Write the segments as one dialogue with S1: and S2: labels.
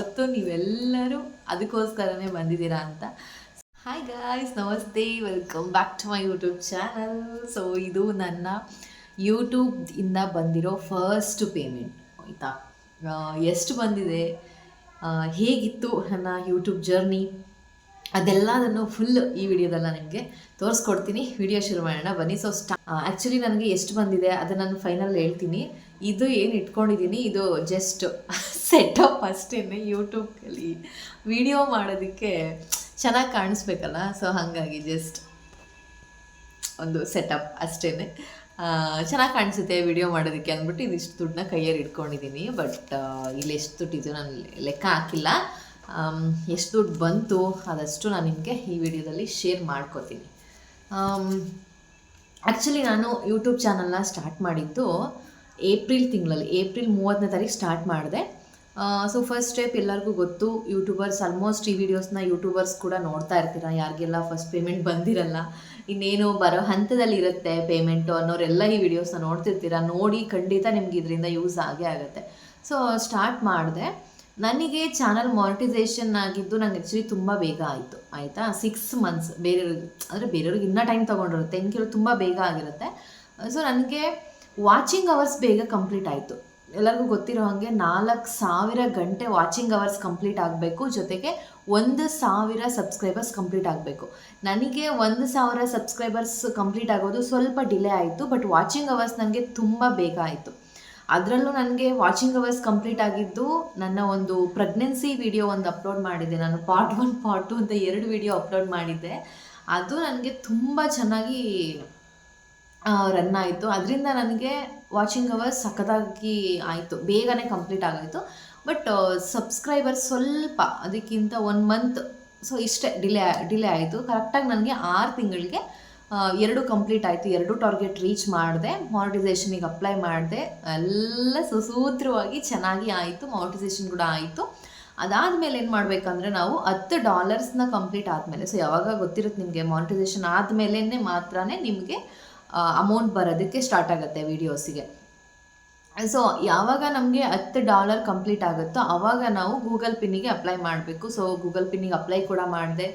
S1: ಗೊತ್ತು ನೀವೆಲ್ಲರೂ ಅದಕ್ಕೋಸ್ಕರನೇ ಬಂದಿದ್ದೀರಾ ಅಂತ. ಹಾಯ್ ಗಾಯ್ಸ್ ನಮಸ್ತೆ welcome back to my YouTube channel so ಇದು ನನ್ನ ಯೂಟ್ಯೂಬ್ ಇಂದ ಬಂದಿರೋ ಫಸ್ಟ್ ಪೇಮೆಂಟ್ ಆಯಿತಾ? ಎಷ್ಟು ಬಂದಿದೆ? ಹೇಗಿತ್ತು ನನ್ನ ಯೂಟ್ಯೂಬ್ ಜರ್ನಿ ಅದೆಲ್ಲದನ್ನು ಫುಲ್ ಈ ವಿಡಿಯೋದೆಲ್ಲ ನಿಮಗೆ ತೋರಿಸ್ಕೊಡ್ತೀನಿ. ವಿಡಿಯೋ ಶುರು ಮಾಡೋಣ. ಬನ್ನಿ. ಸೊ ಸ್ಟಾ ಆ್ಯಕ್ಚುಲಿ ನನಗೆ ಎಷ್ಟು ಬಂದಿದೆ ಅದು ನಾನು ಫೈನಲ್ ಹೇಳ್ತೀನಿ. ಇದು ಏನು ಇಟ್ಕೊಂಡಿದ್ದೀನಿ ಇದು ಜಸ್ಟ್ ಸೆಟಪ್ ಅಷ್ಟೇ ಯೂಟ್ಯೂಬಲ್ಲಿ ವಿಡಿಯೋ ಮಾಡೋದಕ್ಕೆ ಚೆನ್ನಾಗಿ ಕಾಣಿಸ್ಬೇಕಲ್ಲ? ಸೊ ಹಾಗಾಗಿ ಜಸ್ಟ್ ಒಂದು ಸೆಟಪ್ ಅಷ್ಟೇ ಚೆನ್ನಾಗಿ ಕಾಣಿಸುತ್ತೆ ವಿಡಿಯೋ ಮಾಡೋದಕ್ಕೆ ಅಂದ್ಬಿಟ್ಟು ಇದಿಷ್ಟು ದುಡ್ಡನ್ನ ಕೈಯಲ್ಲಿ ಇಟ್ಕೊಂಡಿದ್ದೀನಿ ಬಟ್ ಇಲ್ಲಿ ಎಷ್ಟು ದುಡ್ಡಿದ್ದು ನಾನು ಲೆಕ್ಕ ಹಾಕಿಲ್ಲ. ಎಷ್ಟು ದುಡ್ಡು ಬಂತು ಅದಷ್ಟು ನಾನು ನಿಮಗೆ ಈ ವಿಡಿಯೋದಲ್ಲಿ ಶೇರ್ ಮಾಡ್ಕೋತೀನಿ. ಆ್ಯಕ್ಚುಲಿ ನಾನು ಯೂಟ್ಯೂಬ್ ಚಾನಲ್ನ ಸ್ಟಾರ್ಟ್ ಮಾಡಿದ್ದು ಏಪ್ರಿಲ್ ತಿಂಗಳಲ್ಲಿ ಏಪ್ರಿಲ್ ಮೂವತ್ತನೇ ತಾರೀಕು ಸ್ಟಾರ್ಟ್ ಮಾಡಿದೆ. ಸೊ ಫಸ್ಟ್ ಸ್ಟೆಪ್ ಎಲ್ಲರಿಗೂ ಗೊತ್ತು ಯೂಟ್ಯೂಬರ್ಸ್ ಆಲ್ಮೋಸ್ಟ್ ಈ ವಿಡಿಯೋಸ್ನ ಯೂಟ್ಯೂಬರ್ಸ್ ಕೂಡ ನೋಡ್ತಾ ಇರ್ತೀರ, ಯಾರಿಗೆಲ್ಲ ಫಸ್ಟ್ ಪೇಮೆಂಟ್ ಬಂದಿರಲ್ಲ, ಇನ್ನೇನು ಬರೋ ಹಂತದಲ್ಲಿ ಇರುತ್ತೆ ಪೇಮೆಂಟು ಅನ್ನೋರೆಲ್ಲ ಈ ವಿಡಿಯೋಸ್ನ ನೋಡ್ತಿರ್ತೀರ, ನೋಡಿ ಖಂಡಿತ ನಿಮ್ಗೆ ಇದರಿಂದ ಯೂಸ್ ಆಗೇ ಆಗುತ್ತೆ. ಸೊ ಸ್ಟಾರ್ಟ್ ಮಾಡಿದೆ. ನನಗೆ ಚಾನಲ್ ಮಾನಿಟೈಸೇಷನ್ ಆಗಿದ್ದು ನಂಗೆ ಆ್ಯಕ್ಚುಲಿ ತುಂಬ ಬೇಗ ಆಯಿತು. ಆಯಿತಾ? ಸಿಕ್ಸ್ ಮಂತ್ಸ್ ಬೇರೆಯವ್ರಿಗೆ ಅಂದರೆ ಬೇರೆಯವ್ರಿಗೆ ಇನ್ನೂ ಟೈಮ್ ತೊಗೊಂಡಿರುತ್ತೆ. ಕೆಲವು ತುಂಬ ಬೇಗ ಆಗಿರುತ್ತೆ. ಸೊ ನನಗೆ ವಾಚಿಂಗ್ ಅವರ್ಸ್ ಬೇಗ ಕಂಪ್ಲೀಟ್ ಆಯಿತು. ಎಲ್ಲರಿಗೂ ಗೊತ್ತಿರೋ ಹಾಗೆ ನಾಲ್ಕು ಸಾವಿರ ಗಂಟೆ ವಾಚಿಂಗ್ ಅವರ್ಸ್ ಕಂಪ್ಲೀಟ್ ಆಗಬೇಕು. ಜೊತೆಗೆ ಒಂದು ಸಾವಿರ ಸಬ್ಸ್ಕ್ರೈಬರ್ಸ್ ಕಂಪ್ಲೀಟ್ ಆಗಬೇಕು. ನನಗೆ ಒಂದು ಸಾವಿರ ಸಬ್ಸ್ಕ್ರೈಬರ್ಸ್ ಕಂಪ್ಲೀಟ್ ಆಗೋದು ಸ್ವಲ್ಪ ಡಿಲೇ ಆಯಿತು ಬಟ್ ವಾಚಿಂಗ್ ಅವರ್ಸ್ ನನಗೆ ತುಂಬ ಬೇಗ ಆಯಿತು. ಅದರಲ್ಲೂ ನನಗೆ ವಾಚಿಂಗ್ ಅವರ್ಸ್ ಕಂಪ್ಲೀಟ್ ಆಗಿದ್ದು ನನ್ನ ಒಂದು ಪ್ರೆಗ್ನೆನ್ಸಿ ವಿಡಿಯೋ ಒಂದು ಅಪ್ಲೋಡ್ ಮಾಡಿದ್ದೆ. ನಾನು ಪಾರ್ಟ್ ಒನ್ ಪಾರ್ಟ್ ಟು ಅಂತ ಎರಡು ವಿಡಿಯೋ ಅಪ್ಲೋಡ್ ಮಾಡಿದ್ದೆ. ಅದು ನನಗೆ ತುಂಬ ಚೆನ್ನಾಗಿ ರನ್ ಆಯಿತು. ಅದರಿಂದ ನನಗೆ ವಾಚಿಂಗ್ ಅವರ್ಸ್ ಸಖತ್ತಾಗಿ ಆಯಿತು. ಬೇಗನೆ ಕಂಪ್ಲೀಟ್ ಆಗೋಯಿತು. ಬಟ್ ಸಬ್ಸ್ಕ್ರೈಬರ್ ಸ್ವಲ್ಪ ಅದಕ್ಕಿಂತ ಒನ್ ಮಂತ್ ಸೊ ಇಷ್ಟೇ ಡಿಲೇ ಡಿಲೇ ಆಯಿತು. ಕರೆಕ್ಟಾಗಿ ನನಗೆ ಆರು ತಿಂಗಳಿಗೆ ಎರಡು ಕಂಪ್ಲೀಟ್ ಆಯಿತು, ಎರಡು ಟಾರ್ಗೆಟ್ ರೀಚ್ ಮಾಡಿದೆ ಮಾನಿಟೈಸೇಷನಿಗೆ ಅಪ್ಲೈ ಮಾಡಿದೆ, ಎಲ್ಲ ಸುಸೂತ್ರವಾಗಿ ಚೆನ್ನಾಗಿ ಆಯಿತು ಮಾನಿಟೈಸೇಷನ್ ಕೂಡ ಆಯಿತು. ಅದಾದಮೇಲೆ ಏನು ಮಾಡಬೇಕಂದ್ರೆ ನಾವು ಹತ್ತು ಡಾಲರ್ಸ್ನ ಕಂಪ್ಲೀಟ್ ಆದಮೇಲೆ ಸೊ ಯಾವಾಗ ಗೊತ್ತಿರುತ್ತೆ ನಿಮಗೆ ಮಾನಿಟೈಸೇಷನ್ ಆದಮೇಲೆ ಮಾತ್ರ ನಿಮಗೆ ಅಮೌಂಟ್ ಬರೋದಕ್ಕೆ ಸ್ಟಾರ್ಟ್ ಆಗುತ್ತೆ ವೀಡಿಯೋಸಿಗೆ ಸೊ ಯಾವಾಗ ನಮಗೆ ಹತ್ತು ಡಾಲರ್ ಕಂಪ್ಲೀಟ್ ಆಗುತ್ತೋ ಆವಾಗ ನಾವು ಗೂಗಲ್ ಪಿನ್ನಿಗೆ ಅಪ್ಲೈ ಮಾಡಬೇಕು. ಸೊ ಗೂಗಲ್ ಪಿನ್ನಿಗೆ ಅಪ್ಲೈ ಕೂಡ ಮಾಡಿದೆ.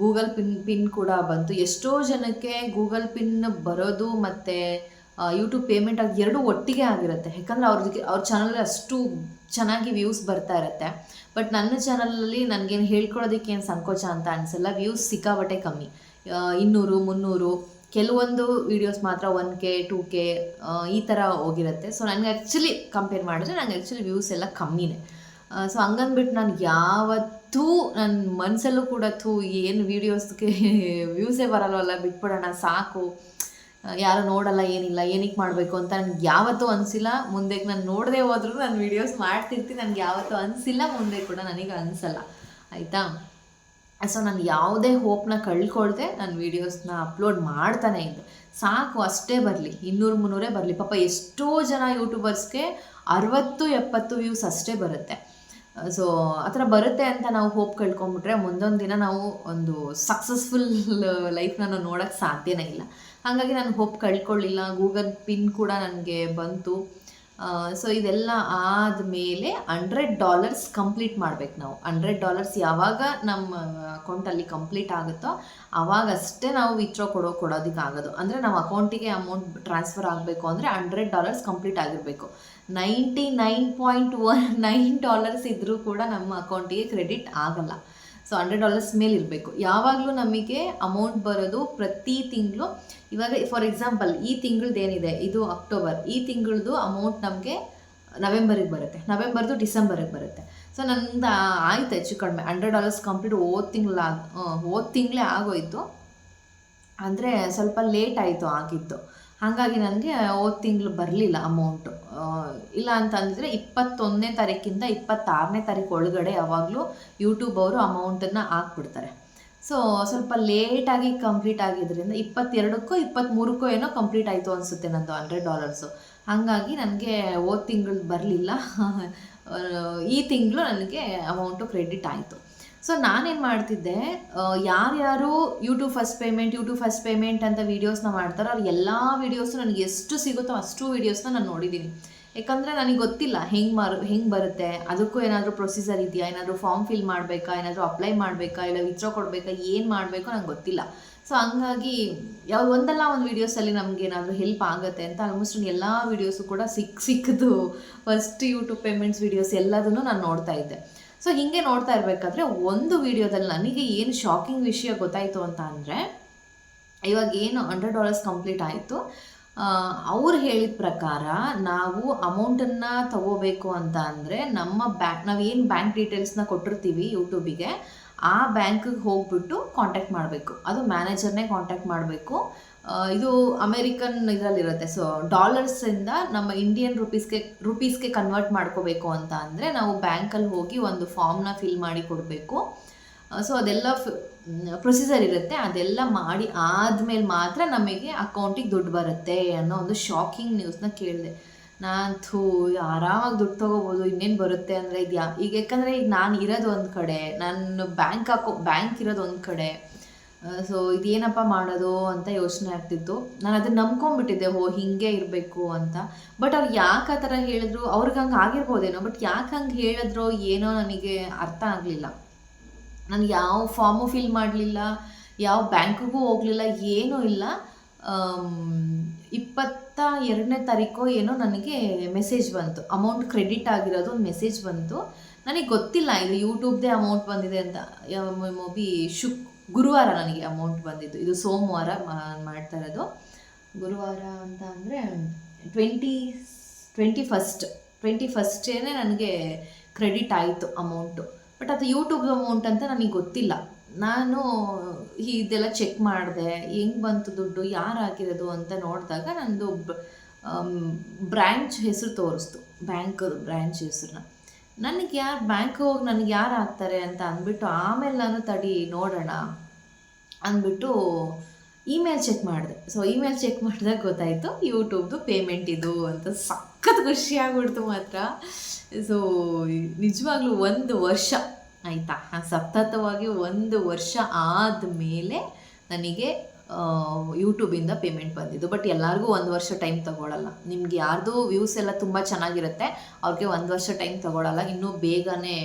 S1: ಗೂಗಲ್ ಪಿನ್ ಪಿನ್ ಕೂಡ ಬಂತು. ಎಷ್ಟೋ ಜನಕ್ಕೆ ಗೂಗಲ್ ಪಿನ್ ಬರೋದು ಮತ್ತು ಯೂಟ್ಯೂಬ್ ಪೇಮೆಂಟ್ ಆಗಿ ಎರಡು ಒಟ್ಟಿಗೆ ಆಗಿರುತ್ತೆ. ಯಾಕಂದರೆ ಅವ್ರಿಗೆ ಅವ್ರ ಚಾನಲ್ ಅಷ್ಟು ಚೆನ್ನಾಗಿ ವ್ಯೂಸ್ ಬರ್ತಾ ಇರುತ್ತೆ. ಬಟ್ ನನ್ನ ಚಾನಲಲ್ಲಿ ನನಗೇನು ಹೇಳ್ಕೊಳ್ಳೋದಕ್ಕೆ ಏನು ಸಂಕೋಚ ಅಂತ ಅನಿಸಲ್ಲ. ವ್ಯೂಸ್ ಸಿಕ್ಕಾಬಟ್ಟೆ ಕಮ್ಮಿ. ಇನ್ನೂರು, ಮುನ್ನೂರು, ಕೆಲವೊಂದು ವೀಡಿಯೋಸ್ ಮಾತ್ರ ಒನ್ ಕೆ ಟೂ ಕೆ ಈ ಥರ ಹೋಗಿರುತ್ತೆ. ಸೊ ನನಗೆ ಆ್ಯಕ್ಚುಲಿ ಕಂಪೇರ್ ಮಾಡಿದ್ರೆ ನನಗೆ ಆ್ಯಕ್ಚುಲಿ ವ್ಯೂಸ್ ಎಲ್ಲ ಕಮ್ಮಿನೇ. ಸೊ ಹಂಗಂದ್ಬಿಟ್ಟು ನಾನು ಯಾವತ್ತೂ ನನ್ನ ಮನಸ್ಸಲ್ಲೂ ಕೂಡ ಥೂ ಏನು ವೀಡಿಯೋಸ್ಗೆ ವ್ಯೂಸೇ ಬರಲ್ವಲ್ಲ, ಬಿಟ್ಬಿಡೋಣ, ಸಾಕು. ಯಾರು ನೋಡಲ್ಲ, ಏನಿಲ್ಲ ಏನಕ್ಕೆ ಮಾಡಬೇಕು ಅಂತ ನನಗೆ ಯಾವತ್ತೂ ಅನಿಸಿಲ್ಲ. ಮುಂದೆ ನಾನು ನೋಡದೆ ಹೋದ್ರೂ ನಾನು ವೀಡಿಯೋಸ್ ಮಾಡ್ತಿರ್ತೀನಿ. ನನಗೆ ಯಾವತ್ತೂ ಅನಿಸಿಲ್ಲ, ಮುಂದೆ ಕೂಡ ನನಗೆ ಅನಿಸಲ್ಲ. ಆಯಿತಾ? ಸೊ ನಾನು ಯಾವುದೇ ಹೋಪ್ನ ಕಳ್ಕೊಳ್ದೆ, ನಾನು ವೀಡಿಯೋಸ್ನ ಅಪ್ಲೋಡ್ ಮಾಡ್ತಾನೆ ಇದ್ದೆ. ಸಾಕು, ಅಷ್ಟೇ ಬರಲಿ. ಇನ್ನೂರು ಮುನ್ನೂರೇ ಬರಲಿ. ಪಾಪ ಎಷ್ಟೋ ಜನ ಯೂಟ್ಯೂಬರ್ಸ್ಗೆ ಅರವತ್ತು, ಎಪ್ಪತ್ತು ವ್ಯೂಸ್ ಅಷ್ಟೇ ಬರುತ್ತೆ. ಸೊ ಆ ಥರ ಬರುತ್ತೆ ಅಂತ ನಾವು ಹೋಪ್ ಕಳ್ಕೊಂಬಿಟ್ರೆ ಮುಂದೊಂದು ದಿನ ನಾವು ಒಂದು ಸಕ್ಸಸ್ಫುಲ್ ಲೈಫ್ನ ನಾವು ನೋಡೋಕ್ಕೆ ಸಾಧ್ಯನೇ ಇಲ್ಲ. ಹಾಗಾಗಿ ನಾನು ಹೋಪ್ ಕಳ್ಕೊಳ್ಳಿಲ್ಲ. ಗೂಗಲ್ ಪಿನ್ ಕೂಡ ನನಗೆ ಬಂತು. ಸೊ ಇದೆಲ್ಲ ಆದಮೇಲೆ ಹಂಡ್ರೆಡ್ ಡಾಲರ್ಸ್ ಕಂಪ್ಲೀಟ್ ಮಾಡ್ಬೇಕು ನಾವು. ಹಂಡ್ರೆಡ್ ಡಾಲರ್ಸ್ ಯಾವಾಗ ನಮ್ಮ ಅಕೌಂಟಲ್ಲಿ ಕಂಪ್ಲೀಟ್ ಆಗುತ್ತೋ ಆವಾಗಷ್ಟೇ ನಾವು ವಿತ್ಡ್ರಾ ಕೊಡೋ ಕೊಡೋದಕ್ಕಾಗೋದು ಅಂದರೆ ನಾವು ಅಕೌಂಟಿಗೆ ಅಮೌಂಟ್ ಟ್ರಾನ್ಸ್ಫರ್ ಆಗಬೇಕು ಅಂದರೆ ಹಂಡ್ರೆಡ್ ಡಾಲರ್ಸ್ ಕಂಪ್ಲೀಟ್ ಆಗಿರಬೇಕು. Ninety nine point one nine dollars ಇದ್ದರೂ ಕೂಡ ನಮ್ಮ ಅಕೌಂಟಿಗೆ ಕ್ರೆಡಿಟ್ ಆಗಲ್ಲ. ಸೊ ಹಂಡ್ರೆಡ್ ಡಾಲರ್ಸ್ ಮೇಲೆ ಇರಬೇಕು. ಯಾವಾಗಲೂ ನಮಗೆ ಅಮೌಂಟ್ ಬರೋದು ಪ್ರತಿ ತಿಂಗಳು. ಇವಾಗ ಫಾರ್ ಎಕ್ಸಾಂಪಲ್ ಈ ತಿಂಗಳದ್ದು ಏನಿದೆ? ಇದು ಅಕ್ಟೋಬರ್ ಈ ತಿಂಗಳದ್ದು ಅಮೌಂಟ್ ನಮಗೆ ನವೆಂಬರಿಗೆ ಬರುತ್ತೆ. ನವೆಂಬರ್ದು ಡಿಸೆಂಬರಿಗೆ ಬರುತ್ತೆ. ಸೊ ನಂದು ಆಯ್ತು ಹೆಚ್ಚು ಕಡಿಮೆ. ಹಂಡ್ರೆಡ್ ಡಾಲರ್ಸ್ ಕಂಪ್ಲೀಟ್ ಹೋದ ತಿಂಗಳ ಹೋದ ತಿಂಗಳೇ ಆಗೋಯಿತು. ಅಂದರೆ ಸ್ವಲ್ಪ ಲೇಟ್ ಆಯಿತು ಆಗಿದ್ದು ಹಾಗಾಗಿ ನನಗೆ ಹೋದ ತಿಂಗಳು ಬರಲಿಲ್ಲ ಅಮೌಂಟು ಇಲ್ಲ ಅಂತ ಇಪ್ಪತ್ತೊಂದನೇ ತಾರೀಕಿಂದ ಇಪ್ಪತ್ತಾರನೇ ತಾರೀಕು ಒಳಗಡೆ ಯಾವಾಗಲೂ ಯೂಟ್ಯೂಬ್ ಅವರು ಅಮೌಂಟನ್ನು ಹಾಕ್ಬಿಡ್ತಾರೆ. ಸೊ ಸ್ವಲ್ಪ ಲೇಟಾಗಿ ಕಂಪ್ಲೀಟ್ ಆಗಿದ್ದರಿಂದ ಇಪ್ಪತ್ತೆರಡಕ್ಕೋ ಇಪ್ಪತ್ತ್ಮೂರಕ್ಕೋ ಏನೋ ಕಂಪ್ಲೀಟ್ ಆಯಿತು ಅನಿಸುತ್ತೆ ನಂದು ಹಂಡ್ರೆಡ್ ಡಾಲರ್ಸು ಹಾಗಾಗಿ ನನಗೆ ಹೋದ ತಿಂಗಳು ಬರಲಿಲ್ಲ. ಈ ತಿಂಗಳು ನನಗೆ ಅಮೌಂಟು ಕ್ರೆಡಿಟ್ ಆಯಿತು. ಸೊ ನಾನೇನು ಮಾಡ್ತಿದ್ದೆ ಯಾರ್ಯಾರು YouTube first payment YouTube first payment ಅಂತ ವೀಡಿಯೋಸ್ನ ಮಾಡ್ತಾರೋ ಅವ್ರು ಎಲ್ಲ ವೀಡಿಯೋಸು ನನಗೆ ಎಷ್ಟು ಸಿಗುತ್ತೋ ಅಷ್ಟು ವೀಡಿಯೋಸ್ನ ನಾನು ನೋಡಿದ್ದೀನಿ ಯಾಕಂದರೆ ನನಗೆ ಗೊತ್ತಿಲ್ಲ ಹೆಂಗೆ ಮಾರು, ಹೆಂಗೆ ಬರುತ್ತೆ, ಅದಕ್ಕೂ ಏನಾದರೂ ಪ್ರೊಸೀಜರ್ ಇದೆಯಾ, ಏನಾದರೂ ಫಾರ್ಮ್ ಫಿಲ್ ಮಾಡಬೇಕಾ, ಏನಾದರೂ ಅಪ್ಲೈ ಮಾಡಬೇಕಾ, ಇಲ್ಲ ವಿತ್ಡ್ರಾ ಕೊಡಬೇಕಾ, ಏನು ಮಾಡಬೇಕು ನಂಗೆ ಗೊತ್ತಿಲ್ಲ. ಸೊ ಹಂಗಾಗಿ ಯಾವ, ಒಂದಲ್ಲ ಒಂದು ವೀಡಿಯೋಸಲ್ಲಿ ನಮ್ಗೆ ಏನಾದರೂ ಹೆಲ್ಪ್ ಆಗುತ್ತೆ ಅಂತ ಆಲ್ಮೋಸ್ಟ್ ಎಲ್ಲ ವೀಡಿಯೋಸು ಕೂಡ ಸಿಕ್ಕ ಸಿಕ್ಕದು ಫಸ್ಟ್ ಯೂಟ್ಯೂಬ್ ಪೇಮೆಂಟ್ಸ್ ವೀಡಿಯೋಸ್ ಎಲ್ಲದನ್ನು ನಾನು ನೋಡ್ತಾ ಇದ್ದೆ. ಸೊ ಹೀಗೆ ನೋಡ್ತಾ ಇರಬೇಕಾದ್ರೆ ಒಂದು ವಿಡಿಯೋದಲ್ಲಿ ನನಗೆ ಏನು ಶಾಕಿಂಗ್ ವಿಷಯ ಗೊತ್ತಾಯಿತು ಅಂತ ಅಂದರೆ, ಇವಾಗ ಏನು ಹಂಡ್ರೆಡ್ ಡಾಲರ್ಸ್ ಕಂಪ್ಲೀಟ್ ಆಯಿತು. ಅವ್ರು ಹೇಳಿದ ಪ್ರಕಾರ ನಾವು ಅಮೌಂಟನ್ನು ತಗೋಬೇಕು ಅಂತ ಅಂದರೆ ನಮ್ಮ ಬ್ಯಾಂಕ್ ನಾವು ಏನು ಬ್ಯಾಂಕ್ ಡೀಟೇಲ್ಸ್ನ ಕೊಟ್ಟಿರ್ತೀವಿ ಯೂಟ್ಯೂಬಿಗೆ ಆ ಬ್ಯಾಂಕಿಗೆ ಹೋಗ್ಬಿಟ್ಟು ಕಾಂಟ್ಯಾಕ್ಟ್ ಮಾಡಬೇಕು. ಅದು ಮ್ಯಾನೇಜರ್ನೇ ಕಾಂಟ್ಯಾಕ್ಟ್ ಮಾಡಬೇಕು. ಇದು ಅಮೇರಿಕನ್ ಇದರಲ್ಲಿರುತ್ತೆ. ಸೊ ಡಾಲರ್ಸಿಂದ ನಮ್ಮ ಇಂಡಿಯನ್ ರುಪೀಸ್ಗೆ ರುಪೀಸ್ಗೆ ಕನ್ವರ್ಟ್ ಮಾಡ್ಕೋಬೇಕು ಅಂತ ಅಂದರೆ ನಾವು ಬ್ಯಾಂಕಲ್ಲಿ ಹೋಗಿ ಒಂದು ಫಾರ್ಮ್ನ ಫಿಲ್ ಮಾಡಿ ಕೊಡಬೇಕು. ಸೊ ಅದೆಲ್ಲ ಪ್ರೊಸೀಜರ್ ಇರುತ್ತೆ. ಅದೆಲ್ಲ ಮಾಡಿ ಆದಮೇಲೆ ಮಾತ್ರ ನಮಗೆ ಅಕೌಂಟಿಗೆ ದುಡ್ಡು ಬರುತ್ತೆ ಅನ್ನೋ ಒಂದು ಶಾಕಿಂಗ್ ನ್ಯೂಸ್ನ ಕೇಳಿದೆ. ನಾನು ಥೂ ಆರಾಮಾಗಿ ದುಡ್ಡು ತೊಗೋಬೋದು, ಇನ್ನೇನು ಬರುತ್ತೆ ಅಂದರೆ ಇದು ಯಾ, ಈಗ ಯಾಕಂದರೆ ಈಗ ನಾನು ಇರೋದು ಒಂದು ಕಡೆ ನನ್ನ ಬ್ಯಾಂಕ್ ಹಾಕೋ ಬ್ಯಾಂಕ್ ಇರೋದು ಒಂದು ಕಡೆ ಸೊ ಇದೇನಪ್ಪ ಮಾಡೋದು ಅಂತ ಯೋಚನೆ ಆಗ್ತಿತ್ತು. ನಾನು ಅದನ್ನ ನಂಬ್ಕೊಂಡ್ಬಿಟ್ಟಿದ್ದೆ ಓ ಹಿಂಗೆ ಇರಬೇಕು ಅಂತ. ಬಟ್ ಅವ್ರು ಯಾಕೆ ಆ ಥರ ಹೇಳಿದ್ರು, ಅವ್ರಿಗೆ ಹಂಗೆ ಆಗಿರ್ಬೋದೇನೋ, ಬಟ್ ಯಾಕೆ ಹಂಗೆ ಹೇಳಿದ್ರು ಏನೋ ನನಗೆ ಅರ್ಥ ಆಗಲಿಲ್ಲ. ನಾನು ಯಾವ ಫಾರ್ಮು ಫಿಲ್ ಮಾಡಲಿಲ್ಲ, ಯಾವ ಬ್ಯಾಂಕಿಗೂ ಹೋಗಲಿಲ್ಲ, ಏನೂ ಇಲ್ಲ. ಇಪ್ಪತ್ತ ಎರಡನೇ ತಾರೀಕು ಏನೋ ನನಗೆ ಮೆಸೇಜ್ ಬಂತು. ಅಮೌಂಟ್ ಕ್ರೆಡಿಟ್ ಆಗಿರೋದು ಒಂದು ಮೆಸೇಜ್ ಬಂತು. ನನಗೆ ಗೊತ್ತಿಲ್ಲ ಇದು ಯೂಟ್ಯೂಬ್ದೇ ಅಮೌಂಟ್ ಬಂದಿದೆ ಅಂತ. ಮೋಬಿ ಶುಕ್, ಗುರುವಾರ ನನಗೆ ಅಮೌಂಟ್ ಬಂದಿದ್ದು. ಇದು ಸೋಮವಾರ ಮಾಡ್ತಾ ಇರೋದು. ಗುರುವಾರ ಅಂತ ಅಂದರೆ ಟ್ವೆಂಟಿ ಟ್ವೆಂಟಿ ಫಸ್ಟ್ ಟ್ವೆಂಟಿ ಫಸ್ಟೇ ನನಗೆ ಕ್ರೆಡಿಟ್ ಆಯಿತು ಅಮೌಂಟು ಬಟ್ ಅದು ಯೂಟ್ಯೂಬ್ ಅಮೌಂಟ್ ಅಂತ ನನಗೆ ಗೊತ್ತಿಲ್ಲ. ನಾನು ಇದೆಲ್ಲ ಚೆಕ್ ಮಾಡಿದೆ, ಹೆಂಗೆ ಬಂತು ದುಡ್ಡು, ಯಾರು ಹಾಕಿರೋದು ಅಂತ ನೋಡಿದಾಗ ನಂದು ಬ್ರ್ಯಾಂಚ್ ಹೆಸರು ತೋರಿಸ್ತು ಬ್ಯಾಂಕ್ ಬ್ರ್ಯಾಂಚ್ ಹೆಸ್ರನ್ನ ನನಗೆ ಯಾರು, ಬ್ಯಾಂಕ್ ಹೋಗಿ ನನಗೆ ಯಾರು ಹಾಕ್ತಾರೆ ಅಂತ ಅಂದ್ಬಿಟ್ಟು ಆಮೇಲೆ ನಾನು ತಡಿ, ನೋಡೋಣ ಅಂದ್ಬಿಟ್ಟು ಇಮೇಲ್ ಚೆಕ್ ಮಾಡಿದೆ. ಸೊ ಇಮೇಲ್ ಚೆಕ್ ಮಾಡಿದಾಗ ಗೊತ್ತಾಯಿತು ಯೂಟ್ಯೂಬ್ದು ಪೇಮೆಂಟ್ ಇದು ಅಂತ ಸಖತ್ ಖುಷಿಯಾಗ್ಬಿಡ್ತು ಮಾತ್ರ. ಸೊ ನಿಜವಾಗ್ಲೂ ಒಂದು ವರ್ಷ ಆಯಿತಾ? ಸತತವಾಗಿ ಒಂದು ವರ್ಷ ಆದಮೇಲೆ ನನಗೆ ಯೂಟ್ಯೂಬಿಂದ ಪೇಮೆಂಟ್ ಬಂದಿದ್ದು. ಬಟ್ ಎಲ್ಲರಿಗೂ ಒಂದು ವರ್ಷ ಟೈಮ್ ತಗೊಳ್ಳಲ್ಲ ನಿಮ್ಗೆ ಯಾರ್ದು ವ್ಯೂಸ್ ಎಲ್ಲ ತುಂಬ ಚೆನ್ನಾಗಿರುತ್ತೆ. ಅವ್ರಿಗೆ ಒಂದು ವರ್ಷ ಟೈಮ್ ತಗೊಳ್ಳಲ್ಲ ಇನ್ನೂ ಬೇಗನೆ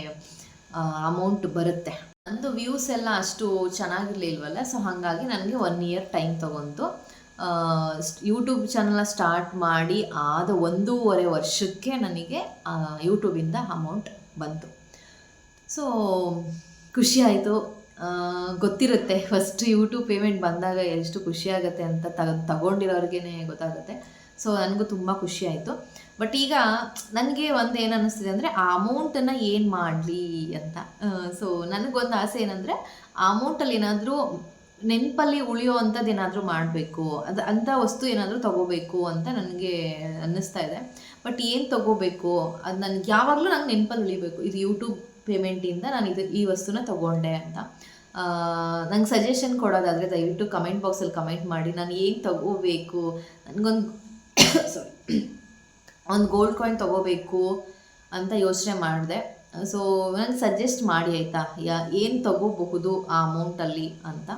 S1: ಅಮೌಂಟ್ ಬರುತ್ತೆ. ನಂದು ವ್ಯೂಸ್ ಎಲ್ಲ ಅಷ್ಟು ಚೆನ್ನಾಗಿರ್ಲಿಲ್ವಲ್ಲ ಸೊ ಹಾಗಾಗಿ ನನಗೆ ಒನ್ ಇಯರ್ ಟೈಮ್ ತಗೊಂತು ಯೂಟ್ಯೂಬ್ ಚಾನಲ್ನ ಸ್ಟಾರ್ಟ್ ಮಾಡಿ ಆದ ಒಂದೂವರೆ ವರ್ಷಕ್ಕೆ ನನಗೆ ಯೂಟ್ಯೂಬಿಂದ ಅಮೌಂಟ್ ಬಂತು. ಸೊ ಖುಷಿ ಆಯಿತು ಗೊತ್ತಿರುತ್ತೆ ಫಸ್ಟ್ ಯೂಟ್ಯೂಬ್ ಪೇಮೆಂಟ್ ಬಂದಾಗ ಎಷ್ಟು ಖುಷಿ ಆಗುತ್ತೆ ಅಂತ ತಗ ತಗೊಂಡಿರೋರ್ಗೇ ಗೊತ್ತಾಗುತ್ತೆ. ಸೊ ನನಗೂ ತುಂಬ ಖುಷಿ ಆಯಿತು ಬಟ್ ಈಗ ನನಗೆ ಒಂದು ಏನು ಅನ್ನಿಸ್ತಿದೆ ಅಂದರೆ, ಆ ಅಮೌಂಟನ್ನು ಏನು ಮಾಡಲಿ ಅಂತ. ಸೊ ನನಗೊಂದು ಆಸೆ ಏನಂದರೆ, ಆ ಅಮೌಂಟಲ್ಲಿ ಏನಾದರೂ ನೆನಪಲ್ಲಿ ಉಳಿಯೋ ಅಂಥದ್ದು ಏನಾದರೂ ಮಾಡಬೇಕು. ಅದು ಅಂಥ ವಸ್ತು ಏನಾದರೂ ತಗೋಬೇಕು ಅಂತ ನನಗೆ ಅನ್ನಿಸ್ತಾ ಇದೆ. ಬಟ್ ಏನು ತಗೋಬೇಕು? ಅದು ನನಗೆ ಯಾವಾಗಲೂ ನಂಗೆ ನೆನಪಲ್ಲಿ ಉಳಿಬೇಕು. ಇದು ಯೂಟ್ಯೂಬ್ ಪೇಮೆಂಟಿಂದ ನಾನು ಇದು ಈ ವಸ್ತುನ ತಗೊಂಡೆ ಅಂತ. ನಂಗೆ ಸಜೆಷನ್ ಕೊಡೋದಾದರೆ ದಯವಿಟ್ಟು ಕಮೆಂಟ್ ಬಾಕ್ಸಲ್ಲಿ ಕಮೆಂಟ್ ಮಾಡಿ. ನಾನು ಏನು ತಗೋಬೇಕು? ನನಗೊಂದು ಸಾರಿ ಒಂದು ಗೋಲ್ಡ್ ಕಾಯಿನ್ ತಗೋಬೇಕು ಅಂತ ಯೋಚನೆ ಮಾಡಿದೆ. ಸೊ ನಂಗೆ ಸಜೆಸ್ಟ್ ಮಾಡಿ ಆಯಿತಾ? ಯಾ, ಏನು ತಗೋಬಹುದು ಆ ಅಮೌಂಟಲ್ಲಿ ಅಂತ?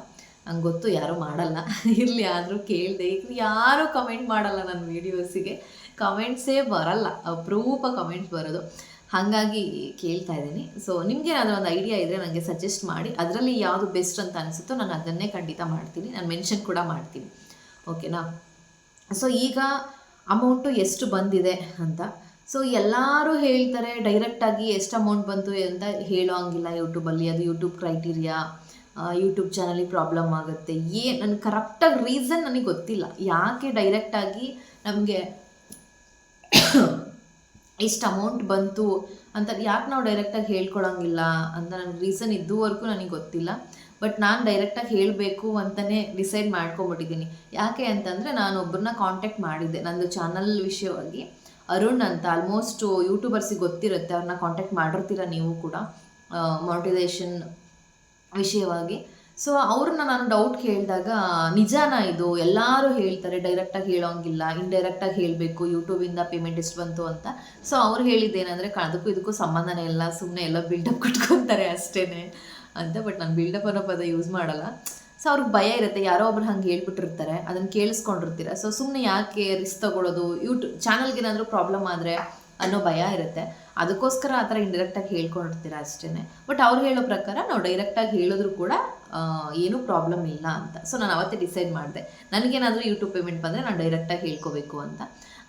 S1: ನಂಗೆ ಗೊತ್ತು ಯಾರೂ ಮಾಡಲ್ಲ. ಇರಲಿ ಆದರೂ ಕೇಳಿದೆ. ಯಾರೂ ಕಮೆಂಟ್ ಮಾಡಲ್ಲ ನನ್ನ ವೀಡಿಯೋಸಿಗೆ ಕಮೆಂಟ್ಸೇ ಬರಲ್ಲ. ಅಪರೂಪ ಕಮೆಂಟ್ಸ್ ಬರೋದು. ಹಾಗಾಗಿ ಕೇಳ್ತಾ ಇದ್ದೀನಿ. ಸೊ ನಿಮಗೇನಾದರೂ ಒಂದು ಐಡಿಯಾ ಇದ್ದರೆ ನನಗೆ ಸಜೆಸ್ಟ್ ಮಾಡಿ. ಅದರಲ್ಲಿ ಯಾವುದು ಬೆಸ್ಟ್ ಅಂತ ಅನಿಸುತ್ತೋ ನಾನು ಅದನ್ನೇ ಖಂಡಿತ ಮಾಡ್ತೀನಿ. ನಾನು ಮೆನ್ಷನ್ ಕೂಡ ಮಾಡ್ತೀನಿ. ಓಕೆನಾ ಸೊ ಈಗ ಅಮೌಂಟು ಎಷ್ಟು ಬಂದಿದೆ ಅಂತ. ಸೊ ಎಲ್ಲರೂ ಹೇಳ್ತಾರೆ ಡೈರೆಕ್ಟಾಗಿ ಎಷ್ಟು ಅಮೌಂಟ್ ಬಂತು ಅಂತ ಹೇಳೋ ಹಂಗಿಲ್ಲ ಯೂಟ್ಯೂಬಲ್ಲಿ ಅದು ಯೂಟ್ಯೂಬ್ ಕ್ರೈಟೀರಿಯಾ ಯೂಟ್ಯೂಬ್ ಚಾನಲಿ ಪ್ರಾಬ್ಲಮ್ ಆಗುತ್ತೆ. ಏ ನನ್ನ ಕರೆಕ್ಟಾಗಿ ರೀಸನ್ ನನಗೆ ಗೊತ್ತಿಲ್ಲ. ಯಾಕೆ ಡೈರೆಕ್ಟಾಗಿ ನಮಗೆ ಇಷ್ಟು ಅಮೌಂಟ್ ಬಂತು ಅಂತ ಯಾಕೆ ನಾವು ಡೈರೆಕ್ಟಾಗಿ ಹೇಳ್ಕೊಳಂಗಿಲ್ಲ ಅಂತ ನನಗೆ ರೀಸನ್ ಇದುವರೆಗೂ ನನಗೆ ಗೊತ್ತಿಲ್ಲ. ಬಟ್ ನಾನು ಡೈರೆಕ್ಟಾಗಿ ಹೇಳಬೇಕು ಅಂತಲೇ ಡಿಸೈಡ್ ಮಾಡ್ಕೊಂಬಿಟ್ಟಿದ್ದೀನಿ. ಯಾಕೆ ಅಂತಂದರೆ ನಾನು ಒಬ್ಬರನ್ನ ಕಾಂಟ್ಯಾಕ್ಟ್ ಮಾಡಿದ್ದೆ. ನಂದು ಚಾನಲ್ ವಿಷಯವಾಗಿ ಅರುಣ್ ಅಂತ ಆಲ್ಮೋಸ್ಟ್ ಯೂಟ್ಯೂಬರ್ಸಿಗೆ ಗೊತ್ತಿರುತ್ತೆ ಅವ್ರನ್ನ ಕಾಂಟ್ಯಾಕ್ಟ್ ಮಾಡಿರ್ತೀರ ನೀವು ಕೂಡ ಮಾನಿಟೈಸೇಷನ್ ವಿಷಯವಾಗಿ. ಸೊ ಅವ್ರನ್ನ ನಾನು ಡೌಟ್ ಕೇಳಿದಾಗ, ನಿಜಾನ ಇದು, ಎಲ್ಲರೂ ಹೇಳ್ತಾರೆ ಡೈರೆಕ್ಟಾಗಿ ಹೇಳೋಂಗಿಲ್ಲ ಇಂಡೈರೆಕ್ಟಾಗಿ ಹೇಳಬೇಕು ಯೂಟ್ಯೂಬಿಂದ ಪೇಮೆಂಟ್ ಎಷ್ಟು ಬಂತು ಅಂತ. ಸೊ ಅವ್ರು ಹೇಳಿದ್ದೇನೆಂದರೆ ಅದಕ್ಕೂ ಇದಕ್ಕೂ ಸಂಬಂಧನೇ ಇಲ್ಲ ಸುಮ್ಮನೆ ಎಲ್ಲ ಬಿಲ್ಡಪ್ ಕೊಟ್ಕೊತಾರೆ ಅಷ್ಟೇ ಅಂತ ಬಟ್ ನಾನು ಬಿಲ್ಡಪ್ ಅನ್ನೋ ಪದ ಯೂಸ್ ಮಾಡಲ್ಲ. ಸೊ ಅವ್ರಿಗೆ ಭಯ ಇರುತ್ತೆ, ಯಾರೋ ಒಬ್ರು ಹಂಗೆ ಹೇಳ್ಬಿಟ್ಟಿರ್ತಾರೆ ಅದನ್ನು ಕೇಳಿಸ್ಕೊಂಡಿರ್ತೀರ. ಸೊ ಸುಮ್ಮನೆ ಯಾಕೆ ರಿಸ್ಕ್ ತಗೊಳ್ಳೋದು ಯೂಟ್ಯೂಬ್ ಚಾನಲ್ಗೇನಾದರೂ ಪ್ರಾಬ್ಲಮ್ ಆದರೆ ಅನ್ನೋ ಭಯ ಇರುತ್ತೆ. ಅದಕ್ಕೋಸ್ಕರ ಆ ಥರ ಇಂಡೈರೆಕ್ಟಾಗಿ ಹೇಳ್ಕೊಂಡಿರ್ತೀರ ಅಷ್ಟೇ ಬಟ್ ಅವ್ರು ಹೇಳೋ ಪ್ರಕಾರ ನಾವು ಡೈರೆಕ್ಟಾಗಿ ಹೇಳಿದ್ರು ಕೂಡ ಏನೂ ಪ್ರಾಬ್ಲಮ್ ಇಲ್ಲ ಅಂತ. ಸೊ ನಾನು ಅವತ್ತೇ ಡಿಸೈಡ್ ಮಾಡಿದೆ. ನನಗೇನಾದರೂ ಯೂಟ್ಯೂಬ್ ಪೇಮೆಂಟ್ ಬಂದರೆ ನಾನು ಡೈರೆಕ್ಟಾಗಿ ಹೇಳ್ಕೋಬೇಕು ಅಂತ.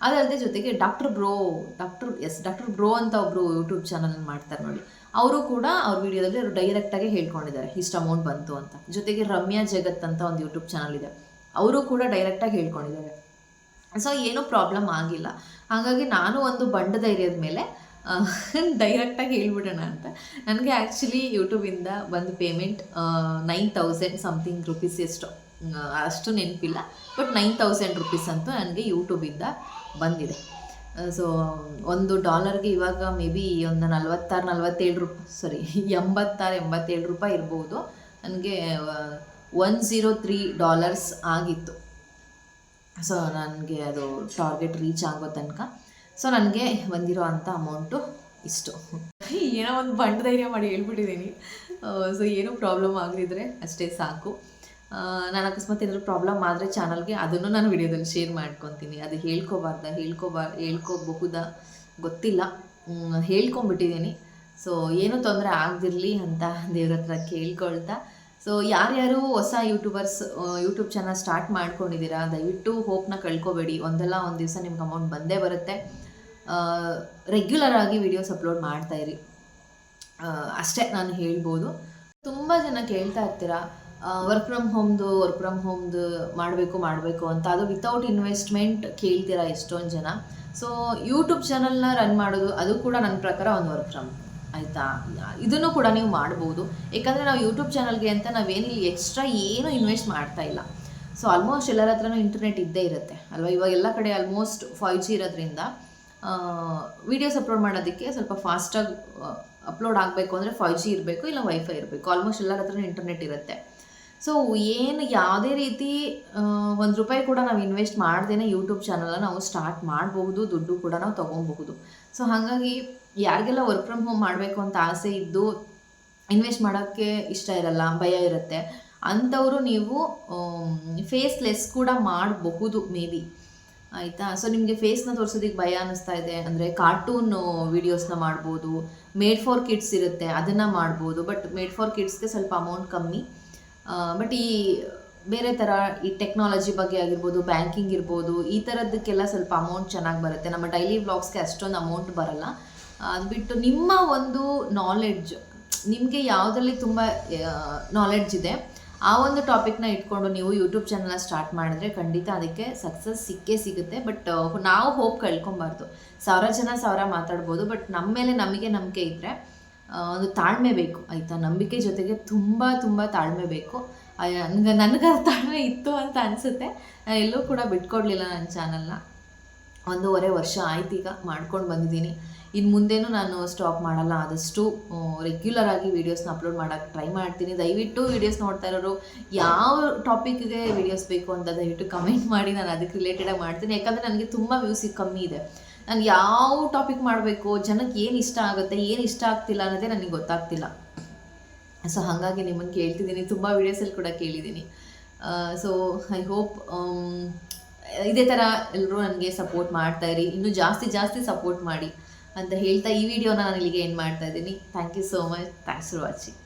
S1: ಅದಲ್ಲದೆ ಜೊತೆಗೆ doctor bro doctor S doctor bro ಅಂತ ಒಬ್ಬರು ಯೂಟ್ಯೂಬ್ ಚಾನಲ್ ಮಾಡ್ತಾರೆ ನೋಡಿ. ಅವರು ಕೂಡ ಅವ್ರ ವಿಡಿಯೋದಲ್ಲಿ ಅವರು ಡೈರೆಕ್ಟಾಗಿ ಹೇಳ್ಕೊಂಡಿದ್ದಾರೆ. ಇಷ್ಟು ಅಮೌಂಟ್ ಬಂತು ಅಂತ. ಜೊತೆಗೆ ರಮ್ಯಾ ಜಗತ್ ಅಂತ ಒಂದು ಯೂಟ್ಯೂಬ್ ಚಾನಲ್ ಇದೆ. ಅವರು ಕೂಡ ಡೈರೆಕ್ಟಾಗಿ ಹೇಳ್ಕೊಂಡಿದ್ದಾರೆ. ಸೊ ಏನೂ ಪ್ರಾಬ್ಲಮ್ ಆಗಿಲ್ಲ. ಹಾಗಾಗಿ ನಾನು ಒಂದು ಬಂಡ ಧೈರ್ಯದ ಮೇಲೆ ಡೈರೆಕ್ಟಾಗಿ ಹೇಳ್ಬಿಡೋಣ ಅಂತ. ನನಗೆ ಆ್ಯಕ್ಚುಲಿ ಯೂಟ್ಯೂಬಿಂದ ಒಂದು payment nine thousand something rupees ಎಷ್ಟು. ಅಷ್ಟು ನೆನಪಿಲ್ಲ. ಬಟ್ ನೈನ್ ತೌಸಂಡ್ ರುಪೀಸ್ ಅಂತೂ ನನಗೆ ಯೂಟ್ಯೂಬಿಂದ ಬಂದಿದೆ. ಸೊ ಒಂದು ಡಾಲರ್ಗೆ ಇವಾಗ ಮೇ ಬಿ ಒಂದು ನಲ್ವತ್ತಾರು, ನಲ್ವತ್ತೇಳು ರೂಪಾಯಿ ಸಾರಿ ಎಂಬತ್ತಾರು, ಎಂಬತ್ತೇಳು ರೂಪಾಯಿ ಇರ್ಬೋದು. ನನಗೆ ಒನ್ ಝೀರೋ ತ್ರೀ ಡಾಲರ್ಸ್ ಆಗಿತ್ತು. ಸೊ ನನಗೆ ಅದು ಟಾರ್ಗೆಟ್ ರೀಚ್ ಆಗೋ ತನಕ. ಸೊ ನನಗೆ ಬಂದಿರೋ ಅಂಥ ಅಮೌಂಟು ಇಷ್ಟು. ಏನೋ ಒಂದು ಬಂಡ ಧೈರ್ಯ ಮಾಡಿ ಹೇಳ್ಬಿಟ್ಟಿದ್ದೀನಿ ಸೊ ಏನೂ ಪ್ರಾಬ್ಲಮ್ ಆಗದಿದ್ರೆ ಅಷ್ಟೇ ಸಾಕು. ನಾನು ಅಕಸ್ಮಾತ್ ಏನಾದರೂ ಪ್ರಾಬ್ಲಮ್ ಆದರೆ ಚಾನಲ್ಗೆ ಅದನ್ನು ನಾನು ವಿಡಿಯೋದಲ್ಲಿ ಶೇರ್ ಮಾಡ್ಕೊತೀನಿ. ಅದು ಹೇಳ್ಕೊಬಾರ್ದ ಹೇಳ್ಕೊಬಾರ್ ಹೇಳ್ಕೋಬಹುದಾ ಗೊತ್ತಿಲ್ಲ. ಹೇಳ್ಕೊಂಬಿಟ್ಟಿದ್ದೀನಿ ಸೊ ಏನೂ ತೊಂದರೆ ಆಗದಿರಲಿ ಅಂತ ದೇವ್ರ ಹತ್ರ ಕೇಳ್ಕೊಳ್ತಾ ಸೊ ಯಾರ್ಯಾರು ಹೊಸ ಯೂಟ್ಯೂಬರ್ಸ್ ಯೂಟ್ಯೂಬ್ ಚಾನಲ್ ಸ್ಟಾರ್ಟ್ ಮಾಡ್ಕೊಂಡಿದ್ದೀರಾ, ದಯವಿಟ್ಟು ಹೋಪ್ನ ಕಳ್ಕೊಬೇಡಿ. ಒಂದಲ್ಲ ಒಂದು ದಿವಸ ನಿಮ್ಗೆ ಅಮೌಂಟ್ ಬಂದೇ ಬರುತ್ತೆ. ರೆಗ್ಯುಲರ್ ಆಗಿ ವಿಡಿಯೋಸ್ ಅಪ್ಲೋಡ್ ಮಾಡ್ತಾ ಇರಿ. ಅಷ್ಟೇ ನಾನು ಹೇಳ್ಬೋದು. ತುಂಬ ಜನ ಕೇಳ್ತಾ ಇರ್ತೀರಾ ವರ್ಕ್ ಫ್ರಮ್ ಹೋಮ್ದು ವರ್ಕ್ ಫ್ರಮ್ ಹೋಮ್ದು ಮಾಡಬೇಕು ಮಾಡಬೇಕು ಅಂತ. ಅದು ವಿತೌಟ್ ಇನ್ವೆಸ್ಟ್ಮೆಂಟ್ ಕೇಳ್ತೀರಾ ಎಷ್ಟೊಂದು ಜನ. ಸೊ ಯೂಟ್ಯೂಬ್ ಚಾನಲ್ನ ರನ್ ಮಾಡೋದು, ಅದು ಕೂಡ ನನ್ನ ಪ್ರಕಾರ ಒಂದು ವರ್ಕ್ ಫ್ರಮ್ ಆಯಿತಾ? ಇದನ್ನು ಕೂಡ ನೀವು ಮಾಡ್ಬೋದು. ಯಾಕಂದ್ರೆ ನಾವು ಯೂಟ್ಯೂಬ್ ಚಾನಲ್ಗೆ ಅಂತ ನಾವೇನು ಎಕ್ಸ್ಟ್ರಾ ಏನೂ ಇನ್ವೆಸ್ಟ್ ಮಾಡ್ತಾ ಇಲ್ಲ. ಸೊ ಆಲ್ಮೋಸ್ಟ್ ಎಲ್ಲರ ಹತ್ರನೂ ಇಂಟರ್ನೆಟ್ ಇದ್ದೇ ಇರುತ್ತೆ, ಅಲ್ವಾ? ಇವಾಗ ಎಲ್ಲ ಕಡೆ ಆಲ್ಮೋಸ್ಟ್ ಫೈವ್ ಜಿ ಇರೋದ್ರಿಂದ ವೀಡಿಯೋಸ್ ಅಪ್ಲೋಡ್ ಮಾಡೋದಕ್ಕೆ ಸ್ವಲ್ಪ ಫಾಸ್ಟಾಗಿ ಅಪ್ಲೋಡ್ ಆಗಬೇಕು ಅಂದರೆ ಫೈವ್ ಜಿ ಇರಬೇಕು, ಇಲ್ಲ ವೈಫೈ ಇರಬೇಕು. ಆಲ್ಮೋಸ್ಟ್ ಎಲ್ಲರ ಹತ್ರನೂ ಇಂಟರ್ನೆಟ್ ಇರುತ್ತೆ. ಸೊ ಏನು ಯಾವುದೇ ರೀತಿ ಒಂದು ರೂಪಾಯಿ ಕೂಡ ನಾವು ಇನ್ವೆಸ್ಟ್ ಮಾಡ್ದೇ ಯೂಟ್ಯೂಬ್ ಚಾನಲನ್ನು ನಾವು ಸ್ಟಾರ್ಟ್ ಮಾಡಬಹುದು, ದುಡ್ಡು ಕೂಡ ನಾವು ತೊಗೊಬಹುದು. ಸೊ ಹಾಗಾಗಿ ಯಾರಿಗೆಲ್ಲ ವರ್ಕ್ ಫ್ರಮ್ ಹೋಮ್ ಮಾಡಬೇಕು ಅಂತ ಆಸೆ ಇದ್ದು ಇನ್ವೆಸ್ಟ್ ಮಾಡೋಕ್ಕೆ ಇಷ್ಟ ಇರಲ್ಲ, ಭಯ ಇರುತ್ತೆ. ಅಂಥವರು ನೀವು ಫೇಸ್ಲೆಸ್ ಕೂಡ ಮಾಡಬಹುದು ಮೇ ಬಿ ಆಯಿತಾ? ಸೊ ನಿಮಗೆ ಫೇಸ್ನ ತೋರಿಸೋದಕ್ಕೆ ಭಯ ಅನ್ನಿಸ್ತಾ ಇದೆ. ಅಂದರೆ ಕಾರ್ಟೂನ್ ವೀಡಿಯೋಸ್ನ ಮಾಡ್ಬೋದು ಮೇಡ್ ಫಾರ್ ಕಿಡ್ಸ್ ಇರುತ್ತೆ, ಅದನ್ನು ಮಾಡ್ಬೋದು ಬಟ್ ಮೇಡ್ ಫಾರ್ ಕಿಡ್ಸ್ಗೆ ಸ್ವಲ್ಪ ಅಮೌಂಟ್ ಕಮ್ಮಿ. ಬಟ್ ಈ ಬೇರೆ ಥರ ಈ ಟೆಕ್ನಾಲಜಿ ಬಗ್ಗೆ ಆಗಿರ್ಬೋದು ಬ್ಯಾಂಕಿಂಗ್ ಇರ್ಬೋದು, ಈ ಥರದಕ್ಕೆಲ್ಲ ಸ್ವಲ್ಪ ಅಮೌಂಟ್ ಚೆನ್ನಾಗಿ ಬರುತ್ತೆ. ನಮ್ಮ ಡೈಲಿ ವ್ಲಾಗ್ಸ್ಗೆ ಅಷ್ಟೊಂದು ಅಮೌಂಟ್ ಬರಲ್ಲ. ಅದು ಬಿಟ್ಟು ನಿಮ್ಮ ಒಂದು ನಾಲೆಡ್ಜ್ ನಿಮಗೆ ಯಾವುದರಲ್ಲಿ ತುಂಬ ನಾಲೆಡ್ಜ್ ಇದೆ, ಆ ಒಂದು ಟಾಪಿಕ್ನ ಇಟ್ಕೊಂಡು ನೀವು ಯೂಟ್ಯೂಬ್ ಚಾನಲ್ನ ಸ್ಟಾರ್ಟ್ ಮಾಡಿದ್ರೆ ಖಂಡಿತ ಅದಕ್ಕೆ ಸಕ್ಸಸ್ ಸಿಕ್ಕೇ ಸಿಗುತ್ತೆ. ಬಟ್ ನಾವು ಹೋಪ್ ಕಳ್ಕೊಬಾರ್ದು. ಸಾವಿರ ಜನ ಸಾವಿರ ಮಾತಾಡ್ಬೋದು ಬಟ್ ನಮ್ಮ ಮೇಲೆ ನಮಗೆ ನಂಬಿಕೆ ಇದ್ದರೆ ಒಂದು ತಾಳ್ಮೆ ಬೇಕು, ಆಯಿತಾ? ನಂಬಿಕೆ ಜೊತೆಗೆ ತುಂಬ ತುಂಬ ತಾಳ್ಮೆ ಬೇಕು. ನನಗೆ ತಾಳ್ಮೆ ಇತ್ತು ಅಂತ ಅನಿಸುತ್ತೆ. ಎಲ್ಲೂ ಕೂಡ ಬಿಟ್ಕೊಡ್ಲಿಲ್ಲ ನನ್ನ ಚಾನಲ್ನ ಒಂದೂವರೆ ವರ್ಷ ಆಯ್ತು ಈಗ ಮಾಡ್ಕೊಂಡು ಬಂದಿದ್ದೀನಿ. ಇನ್ನು ಮುಂದೇನು ನಾನು ಸ್ಟಾಪ್ ಮಾಡಲ್ಲ. ಆದಷ್ಟು ರೆಗ್ಯುಲರ್ ಆಗಿ ವೀಡಿಯೋಸ್ನ ಅಪ್ಲೋಡ್ ಮಾಡೋಕ್ಕೆ ಟ್ರೈ ಮಾಡ್ತೀನಿ. ದಯವಿಟ್ಟು ವೀಡಿಯೋಸ್ ನೋಡ್ತಾ ಇರೋರು, ಯಾವ ಟಾಪಿಕ್ಗೆ ವೀಡಿಯೋಸ್ ಬೇಕು ಅಂತ ದಯವಿಟ್ಟು ಕಮೆಂಟ್ ಮಾಡಿ. ನಾನು ಅದಕ್ಕೆ ರಿಲೇಟೆಡಾಗಿ ಮಾಡ್ತೀನಿ. ಯಾಕಂದರೆ ನನಗೆ ತುಂಬ ವ್ಯೂಸ್ ಕಮ್ಮಿ ಇದೆ. ನಾನು ಯಾವ ಟಾಪಿಕ್ ಮಾಡಬೇಕು, ಜನಕ್ಕೆ ಏನು ಇಷ್ಟ ಆಗುತ್ತೆ, ಏನು ಇಷ್ಟ ಆಗ್ತಿಲ್ಲ ಅನ್ನೋದೇ ನನಗೆ ಗೊತ್ತಾಗ್ತಿಲ್ಲ. ಸೊ ಹಾಗಾಗಿ ನಿಮ್ಮನ್ನು ಕೇಳ್ತಿದ್ದೀನಿ. ತುಂಬ ವೀಡಿಯೋಸಲ್ಲಿ ಕೂಡ ಕೇಳಿದ್ದೀನಿ. ಸೊ ಐ ಹೋಪ್ ಇದೇ ಥರ ಎಲ್ಲರೂ ನನಗೆ ಸಪೋರ್ಟ್ ಮಾಡ್ತಾ ಇರಿ. ಇನ್ನೂ ಜಾಸ್ತಿ ಜಾಸ್ತಿ ಸಪೋರ್ಟ್ ಮಾಡಿ. ಅಂತ ಹೇಳ್ತಾ ಈ ವಿಡಿಯೋನ ನಾನು ಇಲ್ಲಿಗೆ ಏನು ಮಾಡ್ತಾ ಇದ್ದೀನಿ. Thank you so much thanks for watching